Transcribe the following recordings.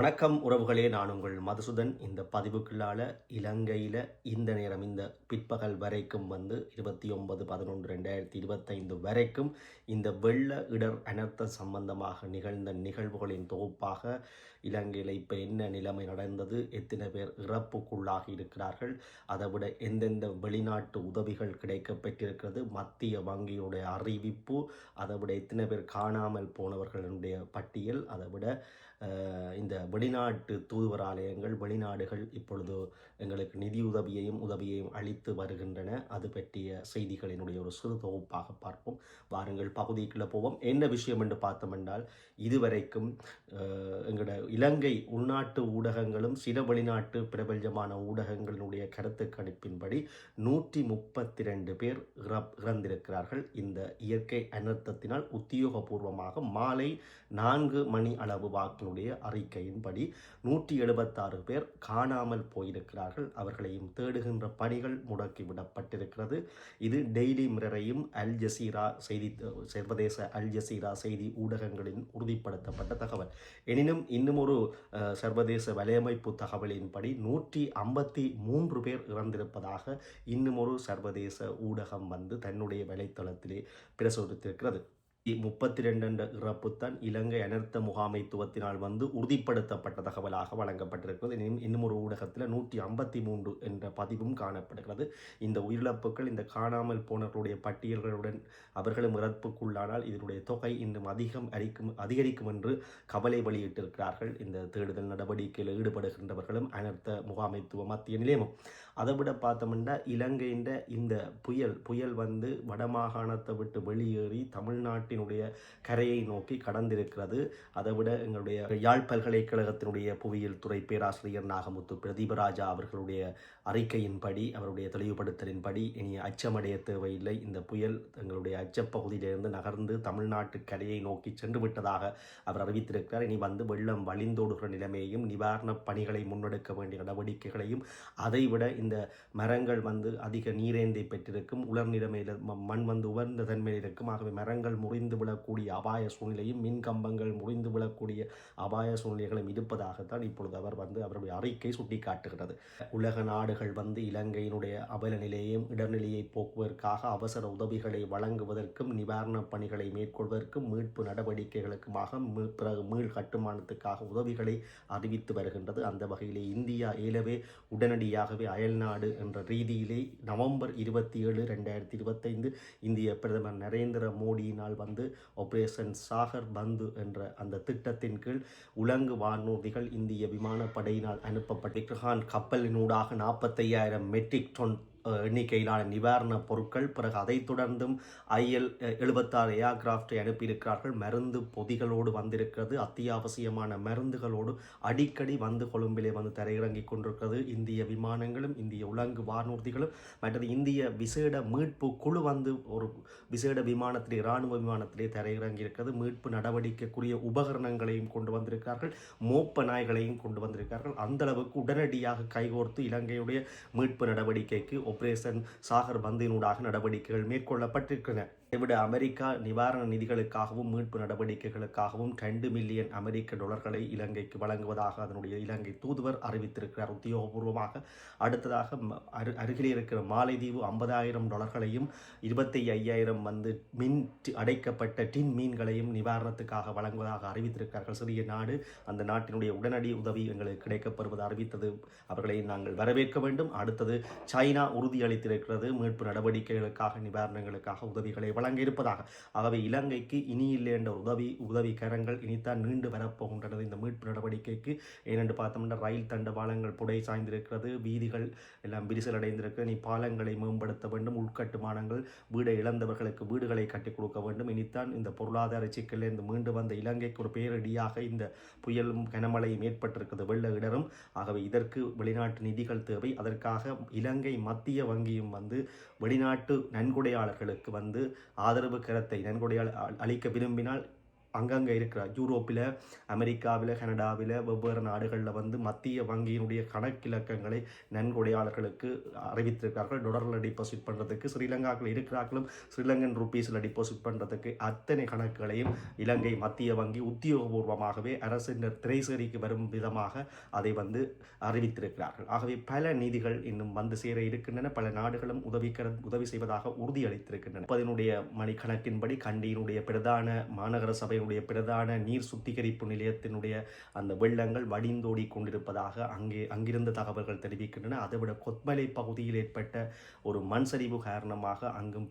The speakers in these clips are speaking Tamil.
வணக்கம் உறவுகளே நான் உங்கள் மதுசூதன். இந்த பதிவுக்குள்ளால் இலங்கையில் இந்த நேரம் இந்த பிற்பகல் வரைக்கும் வந்து இருபத்தி ஒன்பது பதினொன்று ரெண்டாயிரத்தி இருபத்தைந்து வரைக்கும் இந்த வெள்ள இடர் அனர்த்த சம்பந்தமாக நிகழ்ந்த நிகழ்வுகளின் தொகுப்பாக இலங்கையில் இப்போ என்ன நிலைமை நடந்தது எத்தனை பேர் இறப்புக்குள்ளாகி இருக்கிறார்கள் அதை விட எந்தெந்த வெளிநாட்டு உதவிகள் கிடைக்கப்பெற்றிருக்கிறது மத்திய வங்கியுடைய அறிவிப்பு அதை விட எத்தனை பேர் காணாமல் போனவர்களுடைய பட்டியல் அதை விட இந்த வெளிநாட்டு தூதுவராலயங்கள் வெளிநாடுகள் இப்பொழுது எங்களுக்கு நிதி உதவியையும் உதவியையும் அளித்து வருகின்றன. அது பற்றிய செய்திகளினுடைய ஒரு சிறு தொகுப்பாக பார்ப்போம். வாருங்கள் பகுதிக்குள்ளே போவோம். என்ன விஷயம் என்று பார்த்தோம் என்றால் இதுவரைக்கும் எங்களோட இலங்கை உள்நாட்டு ஊடகங்களும் சில வெளிநாட்டு பிரபஞ்சமான ஊடகங்களினுடைய கருத்து கணிப்பின்படி நூற்றி முப்பத்தி ரெண்டு பேர் இறப்- இறந்திருக்கிறார்கள். இந்த இயற்கை அனர்த்தத்தினால் உத்தியோகபூர்வமாக மாலை நான்கு மணி அளவு வாக்கினுடைய அறிக்கையின்படி நூற்றி எழுபத்தாறு பேர் காணாமல் போயிருக்கிறார்கள். அவர்களையும் தேடுகின்ற பணிகள் முடக்கிவிடப்பட்டிருக்கிறது இது டெய்லி மிரரையும் அல் ஜசீரா செய்தி சர்வதேச அல் ஜசீரா செய்தி ஊடகங்களின் உறுதிப்படுத்தப்பட்ட தகவல். எனினும் இன்னும் ஒரு சர்வதேச வலையமைப்பு தகவலின்படி நூற்றி ஐம்பத்தி மூன்று பேர் இறந்திருப்பதாக இன்னும் ஒரு சர்வதேச ஊடகம் வந்து தன்னுடைய வலைத்தளத்திலே பிரசுரித்திருக்கிறது. முப்பத்தி ரெண்டு என்ற இறப்புத்தான் இலங்கை அனர்த்த முகாமைத்துவத்தினால் வந்து உறுதிப்படுத்தப்பட்ட தகவலாக வழங்கப்பட்டிருக்கிறது. இன்னும் ஒரு ஊடகத்தில் நூற்றி ஐம்பத்தி மூன்று என்ற பதிவும் காணப்படுகிறது. இந்த உயிரிழப்புகள் இந்த காணாமல் போனவர்களுடைய பட்டியல்களுடன் அவர்களும் இறப்புக்குள்ளானால் இதனுடைய தொகை இன்னும் அதிகம் அரிக்கும் அதிகரிக்கும் என்று கவலை வெளியிட்டிருக்கிறார்கள். இந்த தேடுதல் நடவடிக்கையில் ஈடுபடுகின்றவர்களும் அனர்த்த முகாமைத்துவ மத்திய நிலையமும். அதை விட பார்த்தோம்னா இலங்கையின் இந்த புயல் புயல் வந்து வடமாகாணத்தை விட்டு வெளியேறி தமிழ்நாட்டினுடைய கரையை நோக்கி கடந்திருக்கிறது. அதை விட எங்களுடைய யாழ் பல்கலைக்கழகத்தினுடைய புவியியல் துறை பேராசிரியர் நாகமுத்து பிரதீபராஜா அவர்களுடைய அறிக்கையின்படி அவருடைய தெளிவுபடுத்தலின்படி இனி அச்சமடைய தேவையில்லை. இந்த புயல் தங்களுடைய அச்சப்பகுதியிலிருந்து நகர்ந்து தமிழ்நாட்டு கரையை நோக்கி சென்று விட்டதாக அவர் அறிவித்திருக்கிறார். இனி வந்து வெள்ளம் வழிந்தோடுகிற நிலைமையையும் நிவாரணப் பணிகளை முன்னெடுக்க வேண்டிய நடவடிக்கைகளையும் அதைவிட இந்த மரங்கள் வந்து அதிக நீரேந்தை பெற்றிருக்கும் உலர் நிலைமையில் ம- மண் வந்து உவர்ந்த தன்மையில் இருக்கும். ஆகவே மரங்கள் முறிந்து விழக்கூடிய அபாய சூழ்நிலையும் மின் கம்பங்கள் முறிந்து விழக்கூடிய அபாய சூழ்நிலைகளும் இருப்பதாகத்தான் இப்பொழுது அவர் வந்து அவருடைய அறிக்கை சுட்டிக்காட்டுகிறது. உலக நாடுகள் வந்து இலங்கையினுடைய அபல நிலையையும் இடர்நிலையை போக்குவதற்காக அவசர உதவிகளை வழங்குவதற்கும் நிவாரணப் பணிகளை மேற்கொள்வதற்கும் மீட்பு நடவடிக்கைகளுக்குமாக மீ- பிறகு மீள் கட்டுமானத்துக்காக உதவிகளை அறிவித்து வருகின்றது. அந்த வகையிலே இந்தியா ஏலவே உடனடியாகவே அயல்நாடு என்ற ரீதியிலே நவம்பர் இருபத்தி ஏழு ரெண்டாயிரத்தி இருபத்தைந்து இந்திய பிரதமர் நரேந்திர மோடியினால் வந்து ஆபரேஷன் சாகர் பந்து என்ற அந்த திட்டத்தின் கீழ் உலங்கு வானூர்திகள் இந்திய விமானப்படையினால் அனுப்பப்பட்ட கப்பலினூடாக கப்பலினூடாக நாற்பத்தையாயிரம் மெட்ரிக் டன் எண்ணிக்கையிலான நிவாரணப் பொருட்கள் பிறகு அதைத் தொடர்ந்தும் ஐஎல் எழுபத்தாறு ஏர்கிராஃப்டை அனுப்பியிருக்கிறார்கள். மருந்து பொதிகளோடு வந்திருக்கிறது. அத்தியாவசியமான மருந்துகளோடு அடிக்கடி வந்து கொழும்பிலே வந்து தரையிறங்கி கொண்டிருக்கிறது. இந்திய விமானங்களும் இந்திய உலங்கு வானூர்திகளும் மற்றது இந்திய விசேட மீட்பு குழு வந்து ஒரு விசேட விமானத்திலே இராணுவ விமானத்திலே தரையிறங்கி இருக்கிறது மீட்பு நடவடிக்கைக்குரிய உபகரணங்களையும் கொண்டு வந்திருக்கிறார்கள். மோப்ப நாய்களையும் கொண்டு வந்திருக்கிறார்கள். அந்த அளவுக்கு உடனடியாக கைகோர்த்து இலங்கையுடைய மீட்பு நடவடிக்கைக்கு ஆபரேஷன் சாகர் பந்தினூடாக நடவடிக்கைகள் மேற்கொள்ளப்பட்டிருக்கின்றன. இதைவிட அமெரிக்கா நிவாரண நிதிகளுக்காகவும் மீட்பு நடவடிக்கைகளுக்காகவும் ரெண்டு மில்லியன் அமெரிக்க டாலர்களை இலங்கைக்கு வழங்குவதாக அதனுடைய இலங்கை தூதுவர் அறிவித்திருக்கிறார். உத்தியோகபூர்வமாக அடுத்ததாக ம- அரு அருகிலே இருக்கிற மாலைதீவு ஐம்பதாயிரம் டாலர்களையும் இருபத்தி ஐயாயிரம் வந்து மின் அடைக்கப்பட்ட டின் மீன்களையும் நிவாரணத்துக்காக வழங்குவதாக அறிவித்திருக்கிறார்கள். சிறிய நாடு அந்த நாட்டினுடைய உடனடி உதவி எங்களுக்கு கிடைக்கப்பெறுவது அறிவித்தது. அவர்களை நாங்கள் வரவேற்க வேண்டும். அடுத்தது சைனா உறுதியளித்திருக்கிறது. மீட்பு நடவடிக்கைகளுக்காக நிவாரணங்களுக்காக உதவிகளை வழங்க இருப்பதாக. ஆகவே இலங்கைக்கு இனி இல்லை என்ற உதவி உதவி கரங்கள் இனித்தான் நீண்டு வரப்போகின்றன இந்த மீட்பு நடவடிக்கைக்கு. ஏனென்று பார்த்தோம்னா ரயில் தண்டவாளங்கள் புடை சாய்ந்திருக்கிறது வீதிகள் எல்லாம் விரிசல் அடைந்திருக்கிறது நீ பாலங்களை மேம்படுத்த வேண்டும் உள்கட்டுமானங்கள் வீடை இழந்தவர்களுக்கு வீடுகளை கட்டிக் கொடுக்க வேண்டும். இனித்தான் இந்த பொருளாதார சிக்கலிலிருந்து மீண்டு வந்த இலங்கைக்கு ஒரு பேரடியாக இந்த புயலும் கனமழையும் ஏற்பட்டிருக்கிறது வெள்ள இடரும். ஆகவே இதற்கு வெளிநாட்டு நிதிகள் தேவை. அதற்காக இலங்கை மத்திய வங்கியும் வந்து வெளிநாட்டு நன்கொடையாளர்களுக்கு வந்து ஆதரவு கரத்தை நன்கொடையால் அளிக்க விரும்பினால் அங்கங்கே இருக்கிற யூரோப்பில் அமெரிக்காவில் கனடாவில் வெவ்வேறு நாடுகளில் வந்து மத்திய வங்கியினுடைய கணக்கிலக்கங்களை நன்கொடையாளர்களுக்கு அறிவித்திருக்கிறார்கள். டொலரில் டிபாசிட் பண்ணுறதுக்கு ஸ்ரீலங்காவில் இருக்கிறார்களும் ஸ்ரீலங்கன் ருபீஸில் டிபாசிட் பண்ணுறதுக்கு அத்தனை கணக்குகளையும் இலங்கை மத்திய வங்கி உத்தியோகபூர்வமாகவே அரசினர் திரைசேரிக்கு வரும் விதமாக அதை வந்து அறிவித்திருக்கிறார்கள். ஆகவே பல நிதிகள் இன்னும் வந்து சேர இருக்கின்றன. பல நாடுகளும் உதவிக்கிற உதவி செய்வதாக உறுதியளித்திருக்கின்றன. பதினுடைய மணிக்கணக்கின்படி கண்டியினுடைய பிரதான மாநகர சபை சபையினுடைய பிரதான நீர் சுத்திகரிப்பு நிலையத்தினுடைய அந்த வெள்ளங்கள் வடிந்தோடி கொண்டிருப்பதாக அங்கே அங்கிருந்த தகவல்கள் தெரிவிக்கின்றன. அதைவிட கொத்மலை பகுதியில் ஏற்பட்ட ஒரு மண் சரிவு காரணமாக அங்கும்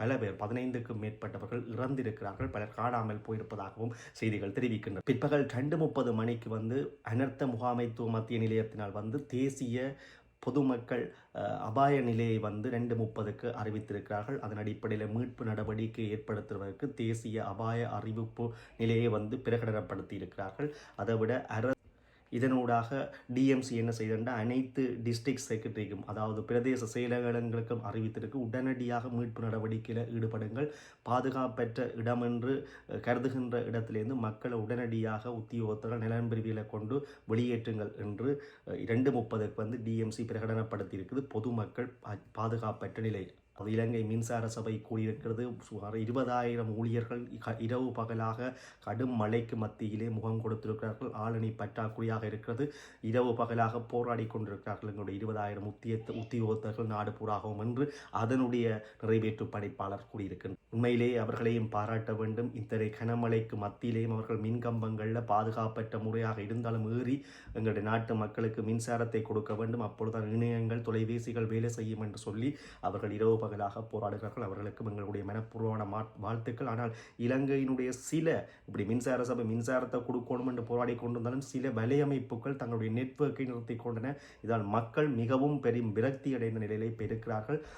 பல பேர் பதினைந்துக்கும் மேற்பட்டவர்கள் இறந்திருக்கிறார்கள். பலர் காணாமல் போயிருப்பதாகவும் செய்திகள் தெரிவிக்கின்றன. பிற்பகல் ரெண்டு முப்பது மணிக்கு வந்து அனர்த்த முகாமைத்துவ மத்திய நிலையத்தினால் வந்து தேசிய பொதுமக்கள் அபாய நிலையை வந்து ரெண்டு முப்பதுக்கு அறிவித்திருக்கிறார்கள். அதன் அடிப்படையில் மீட்பு நடவடிக்கை ஏற்படுத்துவதற்கு தேசிய அபாய அறிவிப்பு நிலையை வந்து பிரகடனப்படுத்தி இருக்கிறார்கள் அதை விட அர இதனூடாக டிஎம்சி என்ன செய்தா அனைத்து டிஸ்ட்ரிக்ட் செக்ரட்டரிக்கும் அதாவது பிரதேச செயலகங்களுக்கும் அறிவித்திருக்கு உடனடியாக மீட்பு நடவடிக்கையில் ஈடுபடுங்கள். பாதுகாப்பற்ற இடம் என்று கருதுகின்ற இடத்திலிருந்து மக்களை உடனடியாக உத்தியோகத்தர்கள் நலன் கொண்டு வெளியேற்றுங்கள் என்று இரண்டு முப்பதுக்கு வந்து டிஎம்சி பிரகடனப்படுத்தியிருக்குது. பொதுமக்கள் பா- பாதுகாப்பற்ற நிலை அது இலங்கை மின்சார சபை கூறியிருக்கிறது சுமார் இருபதாயிரம் ஊழியர்கள் இரவு பகலாக கடும் மழைக்கு மத்தியிலே முகம் கொடுத்திருக்கிறார்கள். ஆளணி பற்றாக்குறையாக இருக்கிறது. இரவு பகலாக போராடி கொண்டிருக்கிறார்கள். எங்களுடைய இருபதாயிரம் உத்திய உத்தியோகத்தர்கள் நாடு பூராகவும் என்று அதனுடைய நிறைவேற்று படைப்பாளர் கூறியிருக்கின்றனர் உண்மையிலேயே அவர்களையும் பாராட்ட வேண்டும். இத்தனை கனமழைக்கு மத்தியிலேயும் அவர்கள் மின்கம்பங்களில் பாதுகாப்பற்ற முறையாக இருந்தாலும் ஏறி எங்களுடைய நாட்டு மக்களுக்கு மின்சாரத்தை கொடுக்க வேண்டும். அப்பொழுதுதான் இணையங்கள் தொலைபேசிகள் வேலை செய்யும் என்று சொல்லி அவர்கள் இரவு பகலாக போராடுகிறார்கள். அவர்களுக்கும் எங்களுடைய மனப்பூர்வமான மா- வாழ்த்துக்கள். ஆனால் இலங்கையினுடைய சில இப்படி மின்சார சபை மின்சாரத்தை கொடுக்கணும் என்று போராடி கொண்டிருந்தாலும் சில வலையமைப்புகள் தங்களுடைய நெட்வொர்க்கை நிறுத்தி கொண்டன. இதால் மக்கள் மிகவும் பெரும் விரக்தி அடைந்த நிலையிலே இப்ப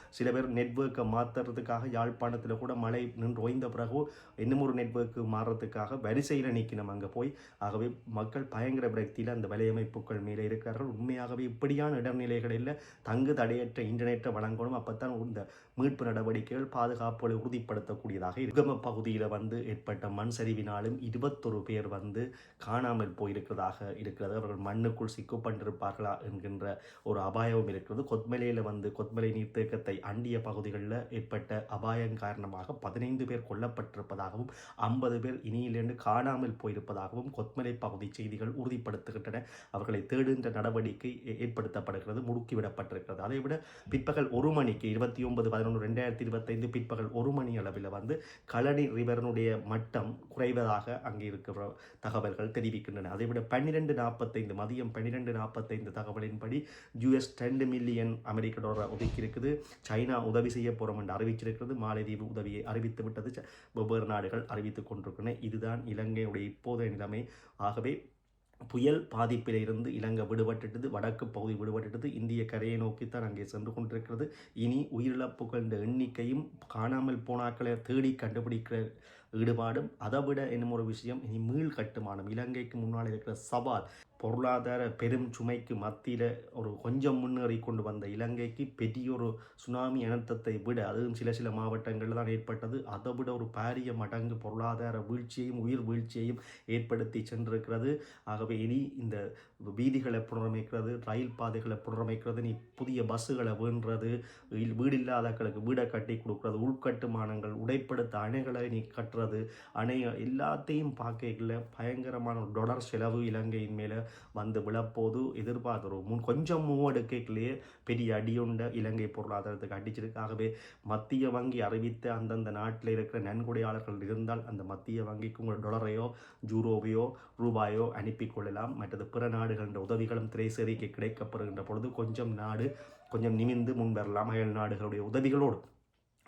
சில பேர் நெட்வொர்க்கை மாற்றுறதுக்காக யாழ்ப்பாணத்தில் கூட மழை நின்று ஓய்ந்த பிறகு இன்னும் ஒரு நெட்வொர்க்கு மாறுறதுக்காக வரிசையில் நிற்கணும் அங்கே போய் ஆகவே மக்கள் பயங்கர விரக்தியில் அந்த வலையமைப்புகள் மேலே இருக்கிறார்கள். உண்மையாகவே இப்படியான இடர்நிலைகளில் தங்கு தடையற்ற இன்டர்நெட்டை வழங்கணும். அப்பத்தான் இந்த மீட்பு நடவடிக்கைகள் பாதுகாப்புகளை உறுதிப்படுத்தக்கூடியதாக இருக்கும் பகுதியில் வந்து ஏற்பட்ட மண் சரிவினாலும் இருபத்தொரு பேர் வந்து காணாமல் போயிருக்கிறதாக இருக்கிறது. அவர்கள் மண்ணுக்குள் சிக்கப்பட்டிருப்பார்களா என்கின்ற ஒரு அபாயமும் இருக்கிறது. கொத்மலையில் வந்து கொத்மலை நீர்த்தேக்கத்தை அண்டிய பகுதிகளில் ஏற்பட்ட அபாயம் காரணமாக பதினைந்து பேர் கொல்லப்பட்டிருப்பதாகவும் ஐம்பது பேர் இனியிலிருந்து காணாமல் போயிருப்பதாகவும் கொத்மலை பகுதி செய்திகள் உறுதிப்படுத்துகின்றன. அவர்களை தேடுகின்ற நடவடிக்கை ஏ- ஏற்படுத்தப்படுகிறது முடுக்கிவிடப்பட்டிருக்கிறது. அதை விட பிற்பகல் ஒரு மணிக்கு இருபத்தி ஒன்பது பதினொன்று ரெண்டாயிரத்தி இருபத்தைந்து பிற்பகல் ஒரு மணி அளவில் வந்து கலனி ரிவரனுடைய மட்டம் குறைவதாக அங்கே இருக்கிற தகவல்கள் தெரிவிக்கின்றன. அதைவிட பன்னிரெண்டு நாற்பத்தைந்து மதியம் பன்னிரெண்டு நாற்பத்தைந்து தகவலின்படி யூஎஸ் ரெண்டு மில்லியன் அமெரிக்க டாலர் ஒதுக்கி இருக்குது சைனா உதவி செய்ய போகிறோம் என்று அறிவிச்சிருக்கிறது. மாலைதீவு உதவியை அறிவித்து விட்டது. வெவ்வேறு நாடுகள் அறிவித்துக் கொண்டிருக்கின்றன. இதுதான் இலங்கையுடைய இப்போதைய நிலைமை. ஆகவே புயல் பாதிப்பிலிருந்து இலங்கை விடுபட்டுட்டது வடக்கு பகுதி விடுபட்டுட்டது. இந்திய கரையை நோக்கித்தான் அங்கே சென்று கொண்டிருக்கிறது. இனி உயிரிழப்புகள் எண்ணிக்கையும் காணாமல் போனாக்களை தேடி கண்டுபிடிக்கிற ஈடுபாடும் அதை விட என்னும் ஒரு விஷயம் இனி மீள் கட்டுமானம் இலங்கைக்கு முன்னால் இருக்கிற சவால் பொருளாதார பெரும் சுமைக்கு மத்தியில் ஒரு கொஞ்சம் முன்னேறி கொண்டு வந்த இலங்கைக்கு பெரிய ஒரு சுனாமி அனர்த்தத்தை விட அதுவும் சில சில மாவட்டங்களில் தான் ஏற்பட்டது. அதை விட ஒரு பாரிய மடங்கு பொருளாதார வீழ்ச்சியையும் உயிர் வீழ்ச்சியையும் ஏற்படுத்தி சென்றிருக்கிறது. ஆகவே இனி இந்த வீதிகளை புனரமைக்கிறது ரயில் பாதைகளை புனரமைக்கிறது நீ புதிய பஸ்ஸுகளை வேண்டுறது வீடு இல்லாதவர்களுக்கு வீடை கட்டி கொடுக்குறது உள்கட்டுமானங்கள் உடைப்படுத்த அணைகளை நீ கட்டுறது அணை எல்லாத்தையும் பார்க்கல பயங்கரமான ஒரு தொடர் செலவு இலங்கையின் மேலே. வந்து விழப்போது எதிர்பார்த்து முன் கொஞ்சம் மூவெடுக்கைக்குள்ளேயே பெரிய அடியுண்ட இலங்கை பொருளாதாரத்துக்கு அடிச்சிருக்கு. ஆகவே மத்திய வங்கி அறிவித்த அந்தந்த நாட்டில் இருக்கிற நன்கொடையாளர்கள் இருந்தால் அந்த மத்திய வங்கிக்கு உங்கள் டொலரையோ ஜூரோவையோ ரூபாயோ அனுப்பி கொள்ளலாம். மற்றது பிற நாடுகளின் உதவிகளும் திரைசேரிக்கு கிடைக்கப்படுகின்ற பொழுது கொஞ்சம் நாடு கொஞ்சம் நிமிந்து முன்வரலாம் அயல் நாடுகளுடைய உதவிகளோடு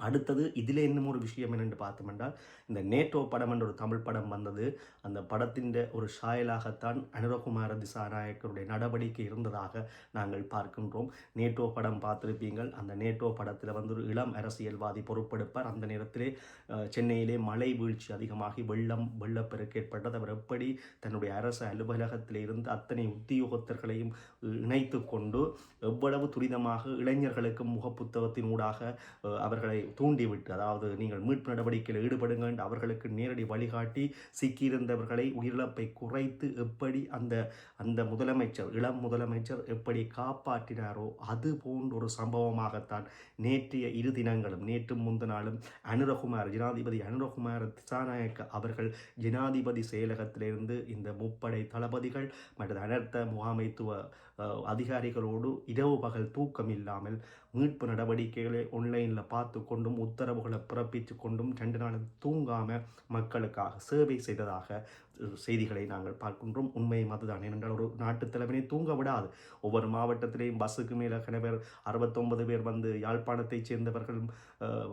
அடுத்தது இதில் இன்னும் ஒரு விஷயம் என்னென்று பார்த்தோம்னால் இந்த நேட்டோ படம் என்ற ஒரு தமிழ் படம் வந்தது. அந்த படத்தின் ஒரு ஷாயலாகத்தான் அனுரகுமார திசாநாயக்கருடைய நடவடிக்கை இருந்ததாக நாங்கள் பார்க்கின்றோம். நேட்டோ படம் பார்த்துருப்பீங்கள் அந்த நேட்டோ படத்தில் வந்து ஒரு இளம் அரசியல்வாதி பொறுப்பெடுப்பார். அந்த நேரத்திலே சென்னையிலே மழை வீழ்ச்சி அதிகமாகி வெள்ளம் வெள்ளப்பெருக்கு ஏற்பட்டது. அவர் எப்படி தன்னுடைய அரசு அலுவலகத்தில் இருந்து அத்தனை உத்தியோகத்தர்களையும் இணைத்து கொண்டு எவ்வளவு துரிதமாக இளைஞர்களுக்கும் முகப்புத்தகத்தின் ஊடாக அவர்களை தூண்டிவிட்டு அதாவது நீங்கள் மீட்பு நடவடிக்கையில் ஈடுபடுங்கள் என்று அவர்களுக்கு நேரடி வழிகாட்டி சிக்கியிருந்தவர்களை உயிரிழப்பை குறைத்து எப்படி அந்த அந்த முதலமைச்சர் இளம் முதலமைச்சர் எப்படி காப்பாற்றினாரோ அது போன்ற ஒரு சம்பவமாகத்தான் நேற்றைய இரு தினங்களும் நேற்று முந்தினாலும் அனுரகுமார் ஜனாதிபதி அனுரகுமார் திசாநாயக்க அவர்கள் ஜனாதிபதி செயலகத்திலிருந்து இந்த முப்படை தளபதிகள் மற்றும் அனர்த்த முகாமைத்துவ அதிகாரிகளோடு இரவு பகல் தூக்கம் இல்லாமல் மீட்பு நடவடிக்கைகளை ஆன்லைனில் பார்த்து கொண்டும் உத்தரவுகளை பிறப்பித்து கொண்டும் ரெண்டு நாள் தூங்காமல் மக்களுக்காக சேவை செய்ததாக செய்திகளை நாங்கள் பார்க்கின்றோம். உண்மையும் அதுதான் ஏனென்றால் ஒரு நாட்டு தலைவனை தூங்க விடாது. ஒவ்வொரு மாவட்டத்திலேயும் பஸ்ஸுக்கு மேலே கன பேர் அறுபத்தொன்பது பேர் வந்து யாழ்ப்பாணத்தைச் சேர்ந்தவர்களும்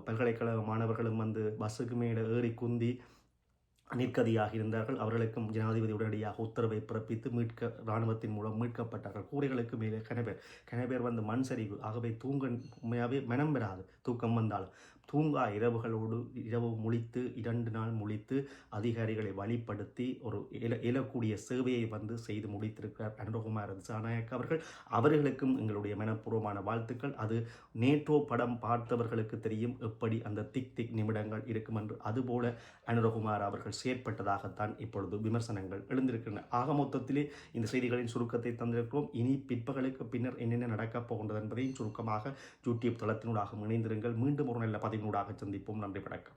பல்கலைக்கழக மாணவர்களும் வந்து பஸ்ஸுக்கு மேலே ஏறி குந்தி நிற்கதியாக இருந்தார்கள். அவர்களுக்கும் ஜனாதிபதி உடனடியாக உத்தரவை பிறப்பித்து மீட்க இராணுவத்தின் மூலம் மீட்கப்பட்டார்கள். கூரைகளுக்கு மேலே கனபேர் கனபேர் வந்து மண் சரிவு. ஆகவே தூங்க உண்மையாகவே மனம் பெறாது தூக்கம் வந்தாலும் தூங்கா இரவுகளோடு இரவு முழித்து இரண்டு நாள் முழித்து அதிகாரிகளை வழிப்படுத்தி ஒரு இல இயலக்கூடிய சேவையை வந்து செய்து முடித்திருக்கிறார் அனுரகுமார் திசாநாயக் அவர்கள். அவர்களுக்கும் எங்களுடைய மனப்பூர்வமான வாழ்த்துக்கள். அது நேற்றோ படம் பார்த்தவர்களுக்கு தெரியும் எப்படி அந்த திக் திக் நிமிடங்கள் இருக்கும் என்று. அதுபோல அனுரகுமார் அவர்கள் செயற்பட்டதாகத்தான் இப்பொழுது விமர்சனங்கள் எழுந்திருக்கின்றன. ஆக மொத்தத்திலே இந்த செய்திகளின் சுருக்கத்தை தந்திருக்கிறோம். இனி பிற்பகலுக்கு பின்னர் என்னென்ன நடக்கப் போகின்றது என்பதையும் சுருக்கமாக யூடியூப் தளத்தினூடாக இணைந்திருங்கள். மீண்டும் ஒரு நல்ல பதிவினூடாக சந்திப்போம். நன்றி வணக்கம்.